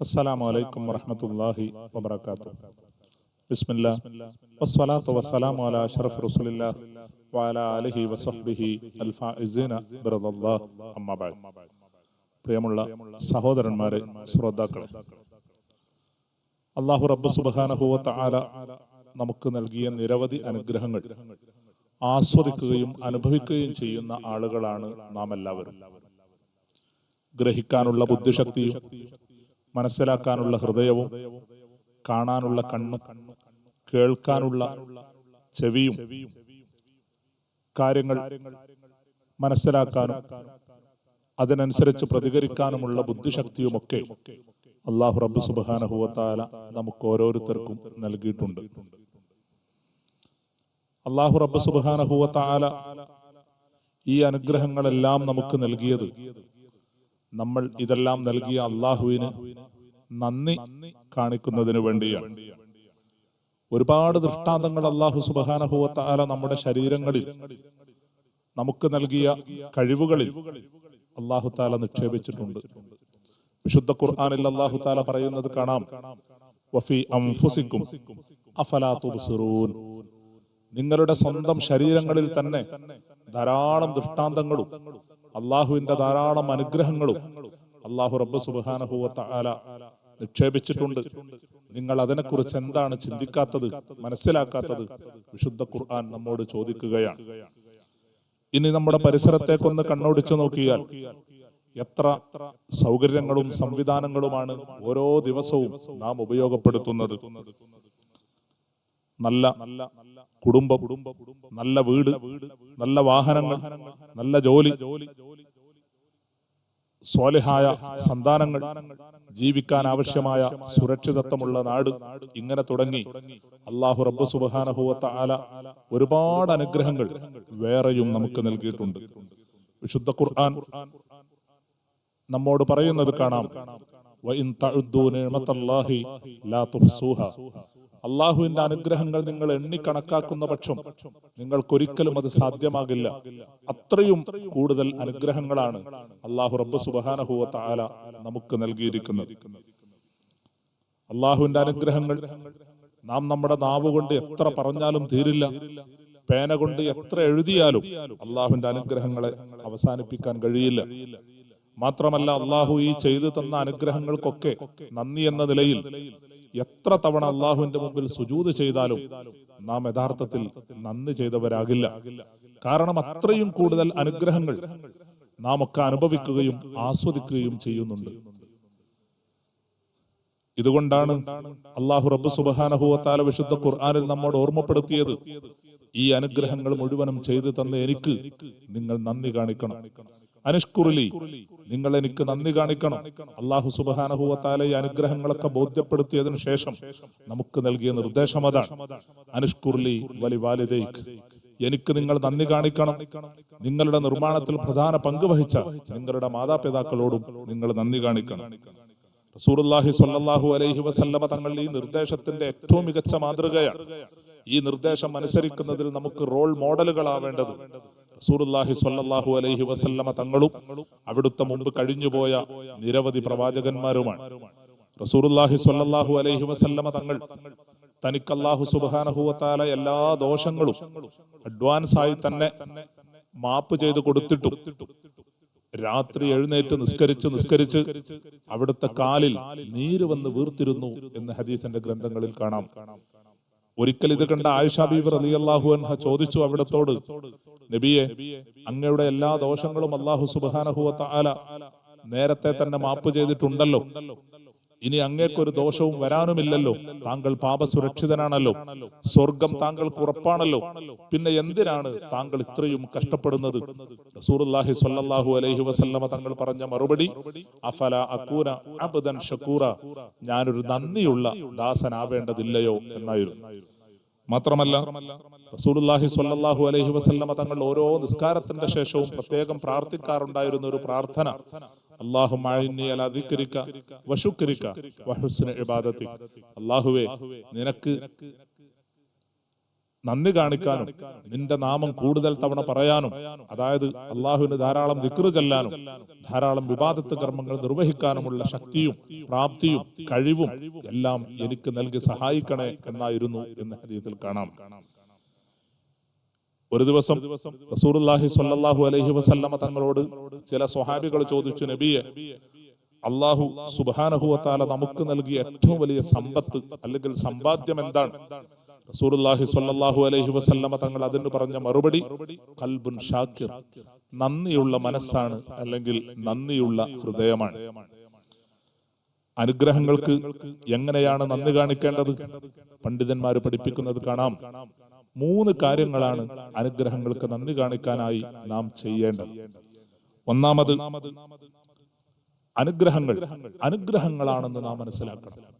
അസ്സലാമു അലൈക്കും വസ്സലാത്തു വസ്സലാമു അലാ ആലിഹി ബഅദ്. പ്രിയമുള്ള സഹോദരന്മാരെ ശ്രോതാക്കളെ അള്ളാഹു റബ്ബ് സുബ്ഹാനഹു വ നമുക്ക് നൽകിയ നിരവധി അനുഗ്രഹങ്ങൾ ആസ്വദിക്കുകയും അനുഭവിക്കുകയും ചെയ്യുന്ന ആളുകളാണ് നാം എല്ലാവരും ഗ്രഹിക്കാനുള്ള ബുദ്ധിശക്തിയും മനസ്സിലാക്കാനുള്ള ഹൃദയവും കാണാനുള്ള കണ്ണും കേൾക്കാനുള്ള ചെവിയും കാര്യങ്ങൾ മനസ്സിലാക്കാനും അതിനനുസരിച്ച് പ്രതികരിക്കാനുമുള്ള ബുദ്ധിശക്തിയും ഒക്കെ അള്ളാഹു റബ്ബ് സുബാനഹുവത്താല നമുക്ക് ഓരോരുത്തർക്കും നൽകിയിട്ടുണ്ട്. അള്ളാഹു റബ്ബ് സുബാനഹുവത്താല ഈ അനുഗ്രഹങ്ങളെല്ലാം നമുക്ക് നൽകിയത് നമ്മൾ ഇതെല്ലാം നൽകിയ അള്ളാഹുവിന് നന്ദി കാണിക്കുന്നതിന് വേണ്ടിയാണ്. ഒരുപാട് ദൃഷ്ടാന്തങ്ങൾ അള്ളാഹു സുബാനഹുവത്താല നമ്മുടെ ശരീരങ്ങളിൽ നമുക്ക് നൽകിയ കഴിവുകളിൽ അള്ളാഹു താല നിക്ഷേപിച്ചിട്ടുണ്ട്. വിശുദ്ധ ഖുർആാനിൽ അള്ളാഹു താല പറയുന്നത് കാണാം. വഫി അംഫുസിക്കും അഫലാ തുബ്സിറൂൻ. നിങ്ങളുടെ സ്വന്തം ശരീരങ്ങളിൽ തന്നെ ധാരാളം ദൃഷ്ടാന്തങ്ങളും അള്ളാഹുവിന്റെ ധാരാളം അനുഗ്രഹങ്ങളും അള്ളാഹു റബ്ബ് സുബാനഹുവത്ത നിക്ഷേപിച്ചിട്ടുണ്ട്. നിങ്ങൾ അതിനെക്കുറിച്ച് എന്താണ് ചിന്തിക്കാത്തത് മനസ്സിലാക്കാത്തത്? വിശുദ്ധ ഖുർആൻ നമ്മോട് ചോദിക്കുകയാണ്. ഇനി നമ്മുടെ പരിസരത്തേക്കൊന്ന് കണ്ണോടിച്ചു നോക്കിയാൽ എത്ര സൗകര്യങ്ങളും സംവിധാനങ്ങളുമാണ് ഓരോ ദിവസവും നാം ഉപയോഗപ്പെടുത്തുന്നത്. നല്ല കുടുംബം നല്ല വീട് നല്ല വാഹനങ്ങൾ നല്ല ജോലി സ്വാലിഹായ സന്താനങ്ങൾ ജീവിക്കാൻ ആവശ്യമായ സുരക്ഷിതത്വമുള്ള നാട് ഇങ്ങനെ തുടങ്ങി. അള്ളാഹു റബ്ബ് സുബാനഹുവത്ത ആല ഒരുപാട് അനുഗ്രഹങ്ങൾ വേറെയും നമുക്ക് നൽകിയിട്ടുണ്ട്. വിശുദ്ധ ഖുർആൻ നമ്മോട് പറയുന്നത് കാണാം. അള്ളാഹുവിന്റെ അനുഗ്രഹങ്ങൾ നിങ്ങൾ എണ്ണിക്കണക്കാക്കുന്ന പക്ഷം നിങ്ങൾക്കൊരിക്കലും അത് സാധ്യമാകില്ല. അത്രയും കൂടുതൽ അനുഗ്രഹങ്ങളാണ് അള്ളാഹു റബ്ബ് സുബാനഹുവത്ത ആല നമുക്ക് നൽകിയിരിക്കുന്നത്. അള്ളാഹുവിന്റെ അനുഗ്രഹങ്ങൾ നാം നമ്മുടെ നാവ് കൊണ്ട് എത്ര പറഞ്ഞാലും തീരില്ല. പേന കൊണ്ട് എത്ര എഴുതിയാലും അള്ളാഹുവിന്റെ അനുഗ്രഹങ്ങളെ അവസാനിപ്പിക്കാൻ കഴിയില്ല. മാത്രമല്ല അള്ളാഹു ഈ ചെയ്തു തന്ന അനുഗ്രഹങ്ങൾക്കൊക്കെ നന്ദി എന്ന നിലയിൽ എത്ര തവണ അള്ളാഹുവിന്റെ മുമ്പിൽ സുജൂത് ചെയ്താലും നാം യഥാർത്ഥത്തിൽ നന്ദി ചെയ്തവരാകില്ല. കാരണം അത്രയും കൂടുതൽ അനുഗ്രഹങ്ങൾ നാം ഒക്കെ അനുഭവിക്കുകയും ആസ്വദിക്കുകയും ചെയ്യുന്നുണ്ട്. ഇതുകൊണ്ടാണ് അള്ളാഹു റബ്ബ് സുബാനഹുവത്താല വിശുദ്ധ ഖുർആാനിൽ നമ്മോട് ഓർമ്മപ്പെടുത്തിയത് ഈ അനുഗ്രഹങ്ങൾ മുഴുവനും ചെയ്തു തന്ന എനിക്ക് നിങ്ങൾ നന്ദി കാണിക്കണം. അനുഷ്കുറിലി നിങ്ങൾ എനിക്ക് നന്ദി കാണിക്കണം. അള്ളാഹു സുബാനഹുവത്താലെ ഈ അനുഗ്രഹങ്ങളൊക്കെ ബോധ്യപ്പെടുത്തിയതിനു ശേഷം നമുക്ക് നൽകിയ നിർദ്ദേശം അതാണ്. അനുഷ്കുർലി വലി വാലിദൈക്ക് എനിക്ക് നിങ്ങൾ നന്ദി കാണിക്കണം. നിങ്ങളുടെ നിർമ്മാണത്തിൽ പ്രധാന പങ്ക് വഹിച്ച നിങ്ങളുടെ മാതാപിതാക്കളോടും നിങ്ങൾ നന്ദി കാണിക്കണം. റസൂറുല്ലാഹി സ്വല്ലല്ലാഹു അലൈഹി വസല്ലമ തങ്ങൾ ഈ നിർദ്ദേശത്തിന്റെ ഏറ്റവും മികച്ച മാതൃകയാണ്. ഈ നിർദ്ദേശം അനുസരിക്കുന്നതിൽ നമുക്ക് റോൾ മോഡലുകളാവേണ്ടത് റസൂറുല്ലാഹി സ്വല്ലല്ലാഹു അലൈഹി വസല്ലമ തങ്ങളും അവിടുത്തെ മുമ്പ് കഴിഞ്ഞുപോയ നിരവധി പ്രവാചകന്മാരുമാണ്. റസൂറുല്ലാഹി സ്വല്ലല്ലാഹു അലൈഹി വസല്ലമ തങ്ങൾ തനിക്ക് അല്ലാഹു സുബാനഹുവത്താല എല്ലാ ദോഷങ്ങളും അഡ്വാൻസ് ആയി തന്നെ മാപ്പ് ചെയ്ത് കൊടുത്തിട്ടു രാത്രി എഴുന്നേറ്റ് നിസ്കരിച്ച് നിസ്കരിച്ച് അവിടുത്തെ കാലിൽ നീര് വന്ന് വീർത്തിരുന്നു എന്ന് ഹദീസിന്റെ ഗ്രന്ഥങ്ങളിൽ കാണാം. ഒരിക്കൽ ഇത് കണ്ട ആയിഷ ബീബ് റളിയല്ലാഹു അൻഹ ചോദിച്ചു അവിടത്തോട് നബിയെ അങ്ങയുടെ എല്ലാ ദോഷങ്ങളും അള്ളാഹു സുബാനഹുവത്ത ആല നേരത്തെ തന്നെ മാപ്പ് ചെയ്തിട്ടുണ്ടല്ലോ. ഇനി അങ്ങേക്കൊരു ദോഷവും വരാനുമില്ലല്ലോ. താങ്കൾ പാപസുരക്ഷിതനാണല്ലോ. സ്വർഗം താങ്കൾക്ക് ഉറപ്പാണല്ലോ. പിന്നെ എന്തിനാണ് താങ്കൾ ഇത്രയും കഷ്ടപ്പെടുന്നത്? റസൂലുള്ളാഹി സ്വല്ലല്ലാഹു അലൈഹി വസല്ലമ തങ്ങൾ പറഞ്ഞ മറുപടി അഫല അക്കൂന അബ്ദൻ ഷക്കൂറ ഞാനൊരു നന്ദിയുള്ള ദാസനാവേണ്ടതില്ലയോ? എന്നായിരുന്നു. മാത്രമല്ല റസൂലുള്ളാഹി സ്വല്ലല്ലാഹു അലൈഹി വസല്ലമ തങ്ങൾ ഓരോ നിസ്കാരത്തിന്റെ ശേഷവും പ്രത്യേകം പ്രാർത്ഥിക്കാറുണ്ടായിരുന്ന ഒരു പ്രാർത്ഥന. ദിക്രിക വശുക്രിക വഹുസ്ന ഇബാദതി. അല്ലാഹുവേ നിനക്ക് നന്ദി കാണിക്കാനും നിന്റെ നാമം കൂടുതൽ തവണ പറയാനും അതായത് അള്ളാഹുവിന് ധാരാളം വിക്രു ചെല്ലാനും ധാരാളം വിവാദത്ത് കർമ്മങ്ങൾ നിർവഹിക്കാനുമുള്ള ശക്തിയും പ്രാപ്തിയും കഴിവും എല്ലാം എനിക്ക് നൽകി സഹായിക്കണേ എന്നായിരുന്നു എന്ന് ഹദീത്തിൽ കാണാം. ഒരു ദിവസം റസൂർഹി സ്വല്ലല്ലാഹു അലഹി വസല്ലമ തങ്ങളോട് ചില സ്വഹാബികൾ ചോദിച്ചു നബിയെ അള്ളാഹു സുബാനഹുവത്താല നമുക്ക് നൽകിയ ഏറ്റവും വലിയ സമ്പത്ത് അല്ലെങ്കിൽ സമ്പാദ്യം എന്താണ്? റസൂറുല്ലാഹി സ്വല്ലല്ലാഹു അലൈഹി വസല്ലമ തങ്ങൾ അതിന് പറഞ്ഞ മറുപടി കൽബുൻ ഷാക്കിർ നന്ദിയുള്ള മനസ്സാണ് അല്ലെങ്കിൽ നന്ദിയുള്ള ഹൃദയമാണ്. അനുഗ്രഹങ്ങൾക്ക് എങ്ങനെയാണ് നന്ദി കാണിക്കേണ്ടത്? പണ്ഡിതന്മാർ പഠിപ്പിക്കുന്നത് കാണാം. മൂന്ന് കാര്യങ്ങളാണ് അനുഗ്രഹങ്ങൾക്ക് നന്ദി കാണിക്കാനായി നാം ചെയ്യേണ്ടത്. ഒന്നാമത് അനുഗ്രഹങ്ങൾ അനുഗ്രഹങ്ങളാണെന്ന് നാം മനസ്സിലാക്കണം.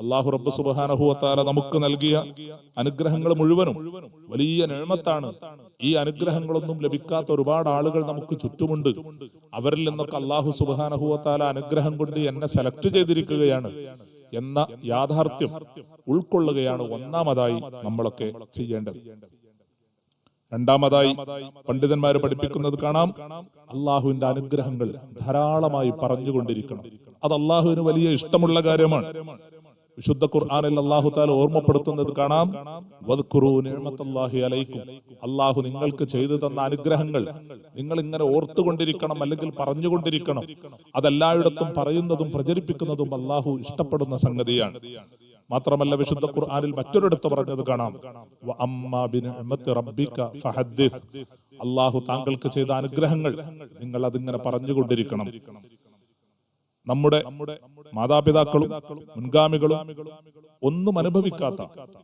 അള്ളാഹു റബ്ബ് സുബാനഹുവത്താല നമുക്ക് നൽകിയ അനുഗ്രഹങ്ങൾ മുഴുവനും വലിയ നിഴമത്താണ്. ഈ അനുഗ്രഹങ്ങളൊന്നും ലഭിക്കാത്ത ഒരുപാട് ആളുകൾ നമുക്ക് ചുറ്റുമുണ്ട്. അവരിൽ നിന്നൊക്കെ അള്ളാഹു സുബാനഹുവത്താല അനുഗ്രഹം കൊണ്ട് എന്നെ സെലക്ട് ചെയ്തിരിക്കുകയാണ് എന്ന യാഥാർത്ഥ്യം ഉൾക്കൊള്ളുകയാണ് ഒന്നാമതായി നമ്മളൊക്കെ ചെയ്യേണ്ടത്. രണ്ടാമതായി പണ്ഡിതന്മാർ പഠിപ്പിക്കുന്നത് കാണാം. അള്ളാഹുവിന്റെ അനുഗ്രഹങ്ങൾ ധാരാളമായി പറഞ്ഞുകൊണ്ടിരിക്കണം. അത് അള്ളാഹുവിന് വലിയ ഇഷ്ടമുള്ള കാര്യമാണ്. വിശുദ്ധ ഖുർആാനിൽ അള്ളാഹു താല ഓർമ്മപ്പെടുത്തുന്നത് കാണാം. അലൈക്കും. അള്ളാഹു നിങ്ങൾക്ക് ചെയ്തു തന്ന അനുഗ്രഹങ്ങൾ നിങ്ങൾ ഇങ്ങനെ ഓർത്തുകൊണ്ടിരിക്കണം അല്ലെങ്കിൽ പറഞ്ഞുകൊണ്ടിരിക്കണം. അതെല്ലായിടത്തും പറയുന്നതും പ്രചരിപ്പിക്കുന്നതും അള്ളാഹു ഇഷ്ടപ്പെടുന്ന സംഗതിയാണ്. മാത്രമല്ല വിശുദ്ധ ഖുർആാനിൽ മറ്റൊരിടത്ത് പറഞ്ഞത് കാണാം. അള്ളാഹു താങ്കൾക്ക് ചെയ്ത അനുഗ്രഹങ്ങൾ നിങ്ങൾ അതിങ്ങനെ പറഞ്ഞുകൊണ്ടിരിക്കണം. നമ്മുടെ മാതാപിതാക്കളും മുൻഗാമികളും ഒന്നും അനുഭവിക്കാത്ത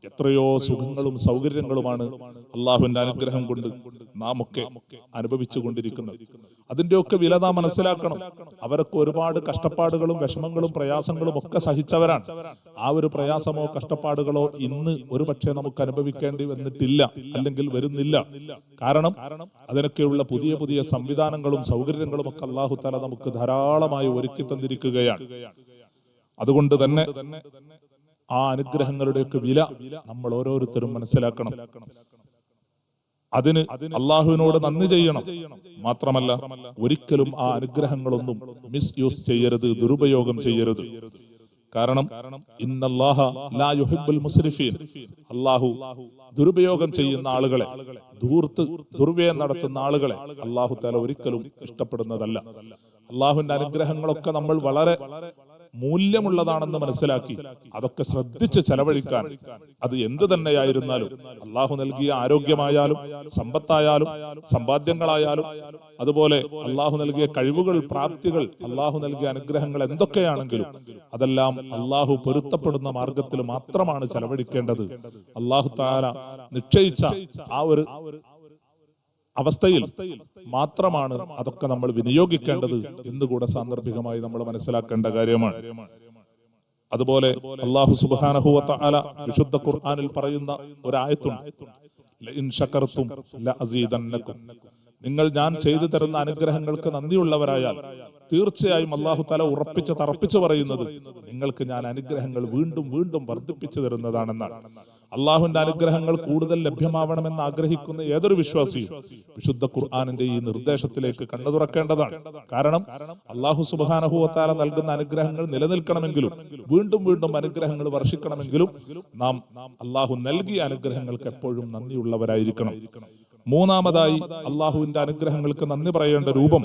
എത്രയോ സുഖങ്ങളും സൗകര്യങ്ങളുമാണ് അള്ളാഹുവിന്റെ അനുഗ്രഹം കൊണ്ട് നാം ഒക്കെ അനുഭവിച്ചു കൊണ്ടിരിക്കുന്നത്. അതിന്റെയൊക്കെ വില നാം മനസ്സിലാക്കണം. അവരൊക്കെ ഒരുപാട് കഷ്ടപ്പാടുകളും വിഷമങ്ങളും പ്രയാസങ്ങളും ഒക്കെ സഹിച്ചവരാണ്. ആ ഒരു പ്രയാസമോ കഷ്ടപ്പാടുകളോ ഇന്ന് ഒരുപക്ഷെ നമുക്ക് അനുഭവിക്കേണ്ടി വന്നിട്ടില്ല അല്ലെങ്കിൽ വരുന്നില്ല. കാരണം അതിനൊക്കെയുള്ള പുതിയ പുതിയ സംവിധാനങ്ങളും സൗകര്യങ്ങളും ഒക്കെ അള്ളാഹു തല നമുക്ക് ധാരാളമായി ഒരുക്കി തന്നിരിക്കുകയാണ് അതുകൊണ്ട് തന്നെ ആ അനുഗ്രഹങ്ങളുടെയൊക്കെ വില നമ്മൾ ഓരോരുത്തരും മനസ്സിലാക്കണം. അതിന് അള്ളാഹുവിനോട് നന്ദി ചെയ്യണം. മാത്രമല്ല ഒരിക്കലും ആ അനുഗ്രഹങ്ങളൊന്നും മിസ് യൂസ് ചെയ്യരുത് ദുരുപയോഗം ചെയ്യരുത്. കാരണം മുസ്രിഫീൻ അള്ളാഹു ദുരുപയോഗം ചെയ്യുന്ന ആളുകളെ ദൂർത്ത് ദുർവ്യയം നടത്തുന്ന ആളുകളെ അള്ളാഹു താല ഒരിക്കലും ഇഷ്ടപ്പെടുന്നതല്ല. അള്ളാഹുവിന്റെ അനുഗ്രഹങ്ങളൊക്കെ നമ്മൾ വളരെ മൂല്യമുള്ളതാണെന്ന് മനസ്സിലാക്കി. അതൊക്കെ ശ്രദ്ധിച്ച് ചെലവഴിക്കാൻ അത് എന്ത് തന്നെയായിരുന്നാലും അള്ളാഹു നൽകിയ ആരോഗ്യമായാലും സമ്പത്തായാലും സമ്പാദ്യങ്ങളായാലും അതുപോലെ അള്ളാഹു നൽകിയ കഴിവുകൾ പ്രാപ്തികൾ അള്ളാഹു നൽകിയ അനുഗ്രഹങ്ങൾ എന്തൊക്കെയാണെങ്കിലും അതെല്ലാം അള്ളാഹു പൊരുത്തപ്പെടുന്ന മാർഗത്തിൽ മാത്രമാണ് ചെലവഴിക്കേണ്ടത്. അള്ളാഹു താര നിശ്ചയിച്ച ആ ഒരു അവസ്ഥയിൽ മാത്രമാണ് അതൊക്കെ നമ്മൾ വിനിയോഗിക്കേണ്ടത് എന്നുകൂടെ സാന്ദർഭികമായി നമ്മൾ മനസ്സിലാക്കേണ്ട കാര്യമാണ്. അതുപോലെ അള്ളാഹു സുബാനഹുവത്ത അല വിശുദ്ധ ഖുർആാനിൽ പറയുന്ന ലഅസീദന്നക്കും. നിങ്ങൾ ഞാൻ ചെയ്തു തരുന്ന അനുഗ്രഹങ്ങൾക്ക് നന്ദിയുള്ളവരായാൽ തീർച്ചയായും അള്ളാഹു തല ഉറപ്പിച്ച് തറപ്പിച്ചു പറയുന്നത് നിങ്ങൾക്ക് ഞാൻ അനുഗ്രഹങ്ങൾ വീണ്ടും വീണ്ടും വർദ്ധിപ്പിച്ചു തരുന്നതാണെന്നാണ്. അള്ളാഹുവിന്റെ അനുഗ്രഹങ്ങൾ കൂടുതൽ ലഭ്യമാവണമെന്ന് ആഗ്രഹിക്കുന്ന ഏതൊരു വിശ്വാസിയും വിശുദ്ധ ഖുർആാനിന്റെ ഈ നിർദ്ദേശത്തിലേക്ക് കണ്ണു തുറക്കേണ്ടതാണ്. കാരണം അള്ളാഹു സുബാനഹുവത്താല നൽകുന്ന അനുഗ്രഹങ്ങൾ നിലനിൽക്കണമെങ്കിലും വീണ്ടും വീണ്ടും അനുഗ്രഹങ്ങൾ വർഷിക്കണമെങ്കിലും നാം അള്ളാഹു നൽകിയ അനുഗ്രഹങ്ങൾക്ക് എപ്പോഴും നന്ദിയുള്ളവരായിരിക്കണം. മൂന്നാമതായി അള്ളാഹുവിന്റെ അനുഗ്രഹങ്ങൾക്ക് നന്ദി പറയേണ്ട രൂപം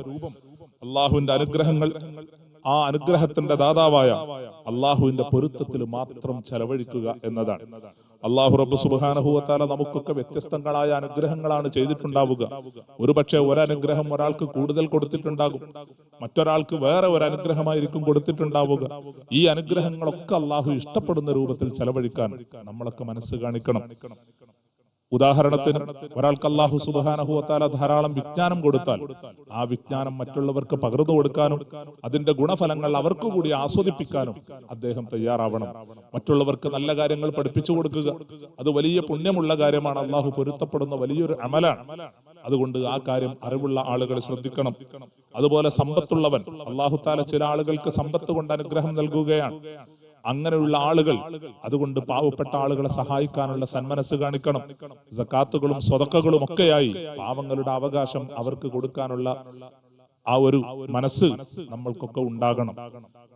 അള്ളാഹുവിന്റെ അനുഗ്രഹങ്ങൾ ആ അനുഗ്രഹത്തിന്റെ ദാതാവായ അള്ളാഹുവിന്റെ പൊരുത്തത്തിൽ മാത്രം ചെലവഴിക്കുക എന്നതാണ്. അള്ളാഹു റബ്ബ് സുബാനഹുവത്താല നമുക്കൊക്കെ വ്യത്യസ്തങ്ങളായ അനുഗ്രഹങ്ങളാണ് ചെയ്തിട്ടുണ്ടാവുക. ഒരുപക്ഷെ ഒരനുഗ്രഹം ഒരാൾക്ക് കൂടുതൽ കൊടുത്തിട്ടുണ്ടാകും. മറ്റൊരാൾക്ക് വേറെ ഒരു അനുഗ്രഹമായിരിക്കും കൊടുത്തിട്ടുണ്ടാവുക. ഈ അനുഗ്രഹങ്ങളൊക്കെ അള്ളാഹു ഇഷ്ടപ്പെടുന്ന രൂപത്തിൽ ചെലവഴിക്കാൻ നമ്മളൊക്കെ മനസ്സ് കാണിക്കണം. ഉദാഹരണത്തിന് ഒരാൾക്ക് അള്ളാഹു സുബാനഹുവത്താല ധാരാളം വിജ്ഞാനം കൊടുത്താൽ ആ വിജ്ഞാനം മറ്റുള്ളവർക്ക് പകർന്നു കൊടുക്കാനും അതിന്റെ ഗുണഫലങ്ങൾ അവർക്ക് കൂടി ആസ്വദിപ്പിക്കാനും അദ്ദേഹം തയ്യാറാവണം. മറ്റുള്ളവർക്ക് നല്ല കാര്യങ്ങൾ പഠിപ്പിച്ചു കൊടുക്കുക അത് വലിയ പുണ്യമുള്ള കാര്യമാണ്. അള്ളാഹു പൊരുത്തപ്പെടുന്ന വലിയൊരു അമലാണ്. അതുകൊണ്ട് ആ കാര്യം അറിവുള്ള ആളുകൾ ശ്രദ്ധിക്കണം. അതുപോലെ സമ്പത്തുള്ളവൻ അള്ളാഹു താല ചില ആളുകൾക്ക് സമ്പത്ത് കൊണ്ട് അനുഗ്രഹം നൽകുകയാണ്. അങ്ങനെയുള്ള ആളുകൾ അതുകൊണ്ട് പാവപ്പെട്ട ആളുകളെ സഹായിക്കാനുള്ള സന്മനസ് കാണിക്കണം. സക്കാത്തുകളും സ്വതക്കകളും ഒക്കെയായി പാവങ്ങളുടെ അവകാശം അവർക്ക് കൊടുക്കാനുള്ള ആ ഒരു മനസ്സ് നമ്മൾക്കൊക്കെ ഉണ്ടാകണം.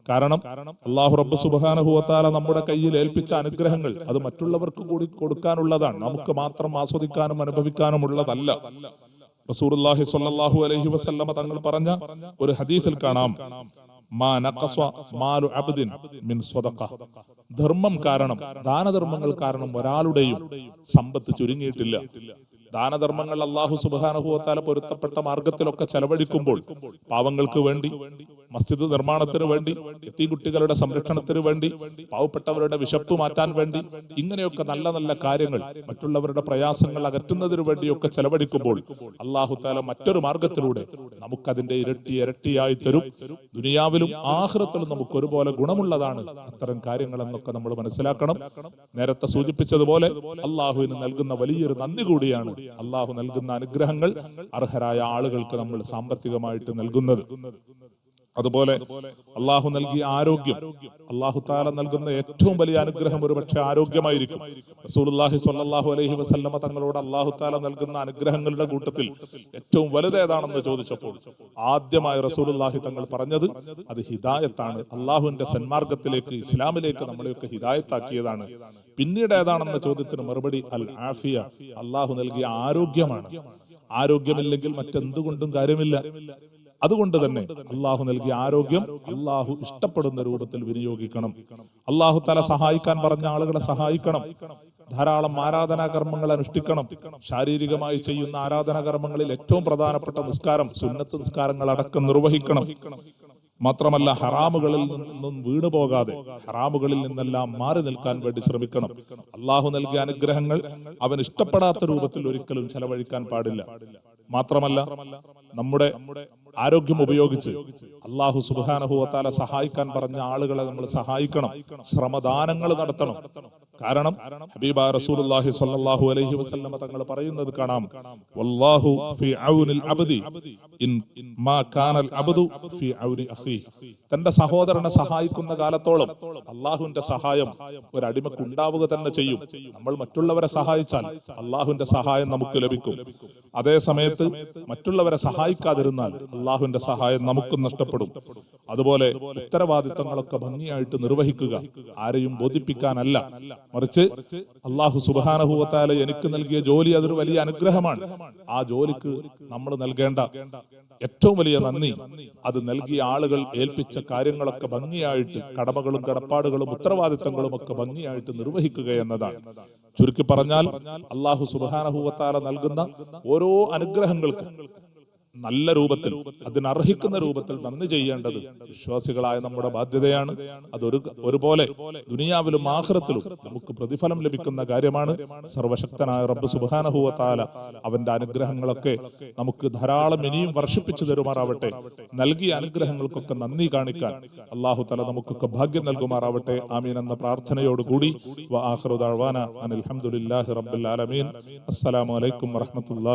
കാരണം അള്ളാഹു റബ്ബ് സുബാനഹുവത്താല നമ്മുടെ കയ്യിൽ ഏൽപ്പിച്ച അനുഗ്രഹങ്ങൾ അത് മറ്റുള്ളവർക്ക് കൂടി കൊടുക്കാനുള്ളതാണ്. നമുക്ക് മാത്രം ആസ്വദിക്കാനും അനുഭവിക്കാനും ഉള്ളതല്ല. റസൂറുല്ലാഹി സ്വല്ലല്ലാഹു അലൈഹി വസല്ലമ തങ്ങൾ പറഞ്ഞ ഒരു ഹദീസിൽ കാണാം. മാലു അബ്ദിൻ മിൻ ധർമ്മം കാരണം ദാനധർമ്മങ്ങൾ കാരണം ഒരാളുടെയും സമ്പത്ത് ചുരുങ്ങിയിട്ടില്ല. ദാനധർമ്മങ്ങൾ അള്ളാഹു സുബാനുഭവത്താല പൊരുത്തപ്പെട്ട മാർഗത്തിലൊക്കെ ചെലവഴിക്കുമ്പോൾ പാവങ്ങൾക്ക് വേണ്ടി മസ്ജിദ് നിർമ്മാണത്തിന് വേണ്ടി എത്തി കുട്ടികളുടെ സംരക്ഷണത്തിന് വേണ്ടി പാവപ്പെട്ടവരുടെ വിശപ്പ് മാറ്റാൻ വേണ്ടി ഇങ്ങനെയൊക്കെ നല്ല നല്ല കാര്യങ്ങൾ മറ്റുള്ളവരുടെ പ്രയാസങ്ങൾ അകറ്റുന്നതിന് വേണ്ടിയൊക്കെ ചെലവഴിക്കുമ്പോൾ അള്ളാഹു താല മറ്റൊരു മാർഗത്തിലൂടെ നമുക്കതിന്റെ ഇരട്ടി ഇരട്ടിയായി തരും. ദുനിയാവിലും ആഹ്റത്തിലും നമുക്ക് ഒരുപോലെ ഗുണമുള്ളതാണ് അത്തരം കാര്യങ്ങൾ എന്നൊക്കെ നമ്മൾ മനസ്സിലാക്കണം. നേരത്തെ സൂചിപ്പിച്ചതുപോലെ അള്ളാഹുവിന് നൽകുന്ന വലിയൊരു നന്ദി കൂടിയാണ് അള്ളാഹു നൽകുന്ന അനുഗ്രഹങ്ങൾ അർഹരായ ആളുകൾക്ക് നമ്മൾ സാമ്പത്തികമായിട്ട് നൽകുന്നത്. അതുപോലെ അള്ളാഹു നൽകിയ ആരോഗ്യം അള്ളാഹു താല നൽകുന്ന ഏറ്റവും വലിയ അനുഗ്രഹം ഒരുപക്ഷെ ആരോഗ്യമായിരിക്കും. റസൂലുള്ളാഹി സ്വല്ലല്ലാഹു അലൈഹി വസല്ലമ തങ്ങളോട് അള്ളാഹു താല നൽകുന്ന അനുഗ്രഹങ്ങളുടെ കൂട്ടത്തിൽ ഏറ്റവും വലുതേതാണെന്ന് ചോദിച്ചപ്പോൾ ആദ്യമായി റസൂലുള്ളാഹി തങ്ങൾ പറഞ്ഞത് അത് ഹിദായത്താണ്. അള്ളാഹുവിന്റെ സന്മാർഗത്തിലേക്ക് ഇസ്ലാമിലേക്ക് നമ്മളെയൊക്കെ ഹിദായത്താക്കിയതാണ്. പിന്നീട് ഏതാണെന്ന ചോദ്യത്തിന് മറുപടി അൽ ആഫിയ അള്ളാഹു നൽകിയ ആരോഗ്യമാണ്. ആരോഗ്യമില്ലെങ്കിൽ മറ്റെന്തുകൊണ്ടും കാര്യമില്ല. അതുകൊണ്ട് തന്നെ അള്ളാഹു നൽകിയ ആരോഗ്യം അള്ളാഹു ഇഷ്ടപ്പെടുന്ന രൂപത്തിൽ വിനിയോഗിക്കണം. അള്ളാഹു തല സഹായിക്കാൻ പറഞ്ഞ ആളുകളെ സഹായിക്കണം. ധാരാളം ആരാധനാ കർമ്മങ്ങൾ അനുഷ്ഠിക്കണം. ശാരീരികമായി ചെയ്യുന്ന ആരാധനാ കർമ്മങ്ങളിൽ ഏറ്റവും പ്രധാനപ്പെട്ട നിസ്കാരം സുന്നത്ത് നിസ്കാരങ്ങൾ അടക്കം നിർവഹിക്കണം. മാത്രമല്ല ഹറാമുകളിൽ നിന്നും വീണു പോകാതെ ഹറാമുകളിൽ നിന്നെല്ലാം മാറി നിൽക്കാൻ വേണ്ടി ശ്രമിക്കണം. അള്ളാഹു നൽകിയ അനുഗ്രഹങ്ങൾ അവൻ ഇഷ്ടപ്പെടാത്ത രൂപത്തിൽ ഒരിക്കലും ചെലവഴിക്കാൻ പാടില്ല. മാത്രമല്ല നമ്മുടെ ആരോഗ്യം ഉപയോഗിച്ച് അള്ളാഹു സുബാനഹുവത്താല സഹായിക്കാൻ പറഞ്ഞ ആളുകളെ നമ്മൾ സഹായിക്കണം ശ്രമദാനങ്ങൾ നടത്തണം. കാരണം ഹബീബ റസൂലുള്ളാഹി സ്വല്ലല്ലാഹു അലൈഹി വസല്ലമ തങ്ങൾ പറയുന്നത് കാണാം വല്ലാഹു ഫി ഔനിൽ അബ്ദി ഇൻ മാ കാനൽ അബ്ദു ഫി ഔനി അഖീ. തന്റെ സഹോദരനെ സഹായിക്കുന്ന കാലത്തോളം അള്ളാഹുവിന്റെ സഹായം ഒരു അടിമക്ക് ഉണ്ടാവുക തന്നെ ചെയ്യും. നമ്മൾ മറ്റുള്ളവരെ സഹായിച്ചാൽ അള്ളാഹുവിന്റെ സഹായം നമുക്ക് ലഭിക്കും. അതേ സമയത്ത് മറ്റുള്ളവരെ സഹായിക്കാതിരുന്നാൽ അള്ളാഹുവിന്റെ സഹായം നമുക്കും നഷ്ടപ്പെടും. അതുപോലെ ഉത്തരവാദിത്തങ്ങളൊക്കെ ഭംഗിയായിട്ട് നിർവഹിക്കുക ആരെയും ബോധിപ്പിക്കാനല്ല. മറിച്ച് അള്ളാഹു സുബാനഹുവത്താല എനിക്ക് നൽകിയ ജോലി അതൊരു വലിയ അനുഗ്രഹമാണ്. ആ ജോലിക്ക് നമ്മൾ നൽകേണ്ട ഏറ്റവും വലിയ നന്ദി അത് നൽകിയ ആളുകൾ ഏൽപ്പിച്ച കാര്യങ്ങളൊക്കെ ഭംഗിയായിട്ട് കടമകളും കടപ്പാടുകളും ഉത്തരവാദിത്തങ്ങളും ഒക്കെ ഭംഗിയായിട്ട് നിർവഹിക്കുക എന്നതാണ്. ചുരുക്കി പറഞ്ഞാൽ അള്ളാഹു സുബാനഹുവത്താല നൽകുന്ന ഓരോ അനുഗ്രഹങ്ങൾക്കും നല്ല രൂപത്തിൽ അതിനർഹിക്കുന്ന രൂപത്തിൽ നന്ദി ചെയ്യേണ്ടത് വിശ്വാസികളായ നമ്മുടെ ബാധ്യതയാണ്. അതൊരു ഒരുപോലെ ദുനിയാവിലും ആഹ്റത്തിലും നമുക്ക് പ്രതിഫലം ലഭിക്കുന്ന കാര്യമാണ്. സർവശക്തനായ റബ്ബ് സുബാനഹുവത്താല അവന്റെ അനുഗ്രഹങ്ങളൊക്കെ നമുക്ക് ധാരാളം ഇനിയും വർഷിപ്പിച്ചു തരുമാറാവട്ടെ. നൽകിയ അനുഗ്രഹങ്ങൾക്കൊക്കെ നന്ദി കാണിക്കാൻ അള്ളാഹു തല നമുക്കൊക്കെ ഭാഗ്യം നൽകുമാറാവട്ടെ. ആമീൻ എന്ന പ്രാർത്ഥനയോടുകൂടി. അനിൽ ഹംദുലില്ലാഹി റബ്ബിൽ ആലമീൻ. അസ്സലാമു അലൈക്കും വറഹ്മത്തുള്ളാഹി